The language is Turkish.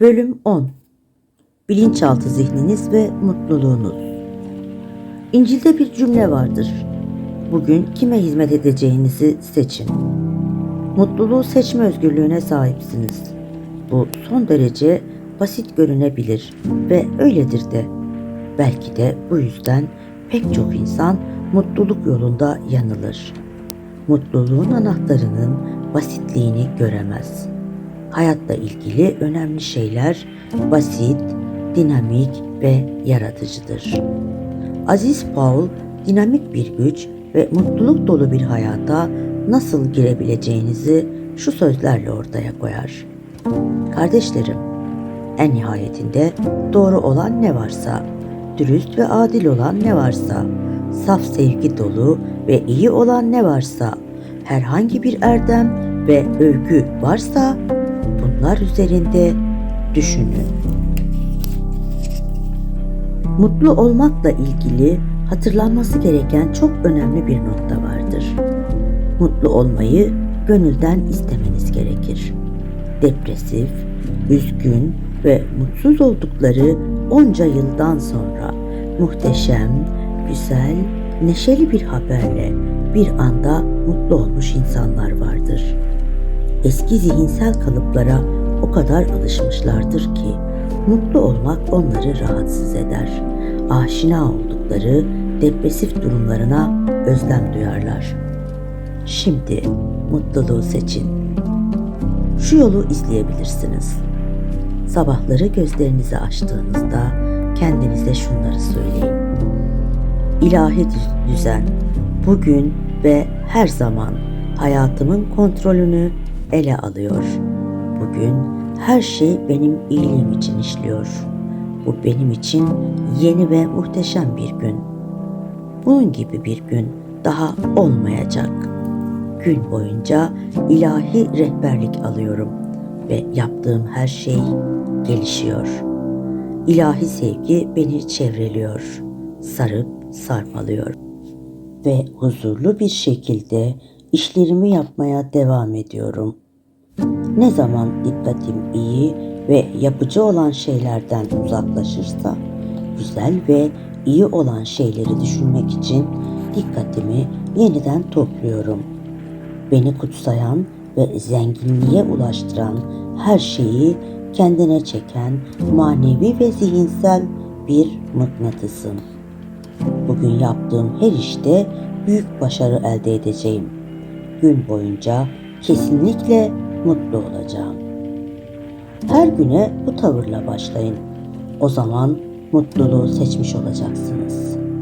Bölüm 10 Bilinçaltı zihniniz ve mutluluğunuz İncil'de bir cümle vardır. Bugün kime hizmet edeceğinizi seçin. Mutluluğu seçme özgürlüğüne sahipsiniz. Bu son derece basit görünebilir ve öyledir de. Belki de bu yüzden pek çok insan mutluluk yolunda yanılır. Mutluluğun anahtarının basitliğini göremez. Hayatla ilgili önemli şeyler basit, dinamik ve yaratıcıdır. Aziz Paul, dinamik bir güç ve mutluluk dolu bir hayata nasıl girebileceğinizi şu sözlerle ortaya koyar. Kardeşlerim, en nihayetinde doğru olan ne varsa, dürüst ve adil olan ne varsa, saf sevgi dolu ve iyi olan ne varsa, herhangi bir erdem ve övgü varsa bunlar üzerinde düşünün. Mutlu olmakla ilgili hatırlanması gereken çok önemli bir nokta vardır. Mutlu olmayı gönülden istemeniz gerekir. Depresif, üzgün ve mutsuz oldukları onca yıldan sonra muhteşem, güzel, neşeli bir haberle bir anda mutlu olmuş insanlar vardır. Eski zihinsel kalıplara o kadar alışmışlardır ki mutlu olmak onları rahatsız eder. Aşina oldukları depresif durumlarına özlem duyarlar. Şimdi mutluluğu seçin. Şu yolu izleyebilirsiniz. Sabahları gözlerinizi açtığınızda kendinize şunları söyleyin. İlahi düz- düzen bugün ve her zaman hayatımın kontrolünü ele alıyor. Bugün her şey benim iyiliğim için işliyor. Bu benim için yeni ve muhteşem bir gün. Bunun gibi bir gün daha olmayacak. Gün boyunca ilahi rehberlik alıyorum ve yaptığım her şey gelişiyor. İlahi sevgi beni çevreliyor, sarıp sarmalıyor ve huzurlu bir şekilde işlerimi yapmaya devam ediyorum. Ne zaman dikkatim iyi ve yapıcı olan şeylerden uzaklaşırsa, güzel ve iyi olan şeyleri düşünmek için dikkatimi yeniden topluyorum. Beni kutsayan ve zenginliğe ulaştıran her şeyi kendine çeken manevi ve zihinsel bir mıknatısım. Bugün yaptığım her işte büyük başarı elde edeceğim. Gün boyunca kesinlikle mutlu olacağım. Her güne bu tavırla başlayın. O zaman mutluluğu seçmiş olacaksınız.